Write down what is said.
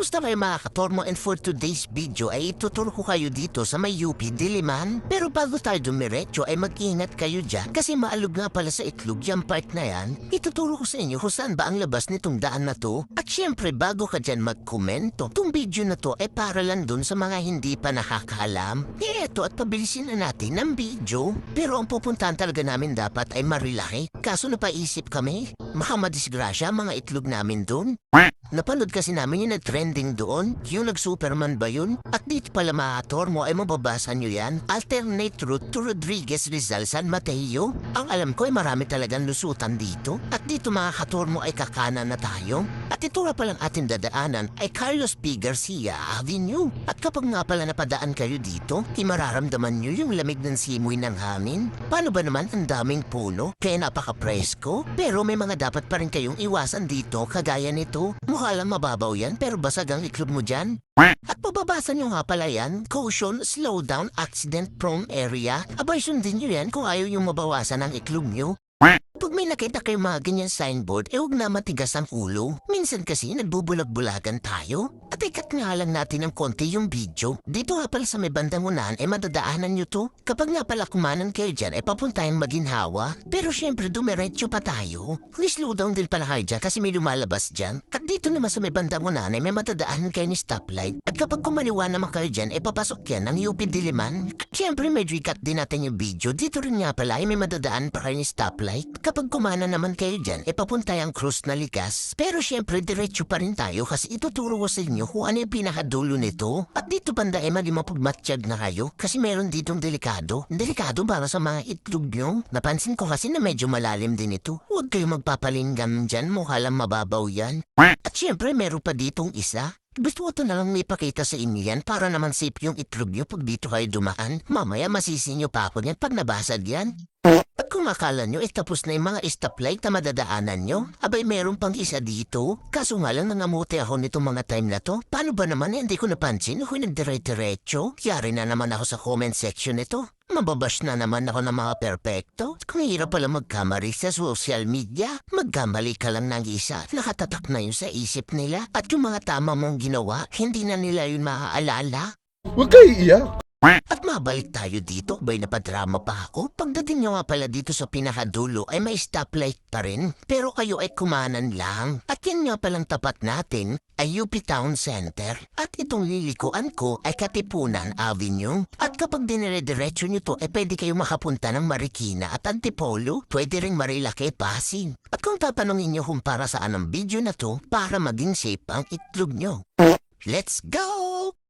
Kamusta kayo mga katormo and for today's video ay ituturo ko kayo dito sa may UP Diliman. Pero bago tayo dumiretso ay mag-ingat kayo dyan kasi maalog nga pala sa itlog yung part na yan. Ituturo ko sa inyo kung saan ba ang labas nitong daan na to. At syempre bago ka dyan magkomento, tong video na to ay para lang dun sa mga hindi pa nakakaalam. Eh eto at pabilisin na natin ang video. Pero ang pupuntahan talaga namin dapat ay marilaki. Kaso napaisip kami, makamadisgrasya mga itlog namin dun. Napanood kasi namin yung nag-trending doon, yung nag-Superman ba yun? At dito pala mga Tormo ay mababasa nyo yan, alternate route to Rodriguez Rizal San Mateo. Ang alam ko ay marami talagang lusutan dito. At dito mga katormo ay kakanan na tayo. At ito nga palang ating dadaanan ay Carlos P. Garcia Avenue. At kapag nga pala napadaan kayo dito, ay mararamdaman nyo yung lamig ng simoy ng hangin. Paano ba naman ang daming puno? Kaya napaka-presko. Pero may mga dapat pa rin kayong iwasan dito kagaya nito. Mukha lang mababaw yan pero basag ang iklog mo dyan. At pababasa nyo nga pala yan, caution, slow down, accident prone area. Abay sundin nyo yan kung ayaw yung mabawasan ang iklog nyo. Pag may nakita kayong mga ganyan signboard, eh huwag na matigas ang ulo. Minsan kasi nagbubulag-bulagan tayo. At ikat nga lang natin ng konti yung video. Dito nga pala sa may bandang unahan, eh madadaanan nyo to. Kapag nga pala kumanan kayo dyan, eh papuntayan maginhawa. Pero syempre dumiretso pa tayo. Please slow down din pala kayo dyan kasi may lumalabas dyan. At dito naman sa may bandang unahan, eh may matadaanan kayo ni stoplight. At kapag kumaliwa naman kayo dyan, eh papasok yan ng UP Diliman. Syempre medyo ikat din natin yung video. Dito rin nga pala, eh may madadaan pa kayo ni stoplight. Kapag kumana naman kayo dyan, e papunta yung cruise na likas. Pero syempre, diretso pa rin tayo kasi ituturo ko sa inyo kung ano yung pinakadulo nito. At dito banda e maging mapagmatsyag na kayo kasi meron ditong delikado. Delikado para sa mga itlog nyo. Napansin ko kasi na medyo malalim din ito. Huwag kayo magpapalinggan dyan, mukha lang mababaw yan. At syempre, meron pa ditong isa. Gusto ko to na lang ipakita sa inyo yan para naman safe yung itlog nyo pag dito kayo dumaan. Mamaya masisi nyo pa ako yan pag nabasag yan. Kung akala nyo, eh tapos na yung mga stoplight na madadaanan nyo, abay meron pang isa dito. Kaso nga lang nangamuti ako nitong mga time na to. Paano ba naman eh, hindi ko napansin kung nagdire-diretso? Yari na naman ako sa comment section nito. Mababash na naman ako ng mga perpekto. Kung hirap pala magkamali sa social media, magkamali ka lang ng isa. Nakatatak na yun sa isip nila. At yung mga tama mong ginawa, hindi na nila yun maaalala. Huwag kayo iiyak. At mabalik tayo dito, bay napadrama pa ako. Pagdating nyo nga pala dito sa pinakadulo ay may stoplight pa rin, pero kayo ay kumanan lang. At yan nga palang tapat natin ay UP Town Center. At itong lilikuan ko ay Katipunan Avenue. At kapag dinire-diretso nyo to, ay pwede kayo makapunta ng Marikina at Antipolo, pwede ring Marilake Pasig. At kung tatanungin nyo kung para saan ang video na to, para maging safe ang itlog nyo. Let's go!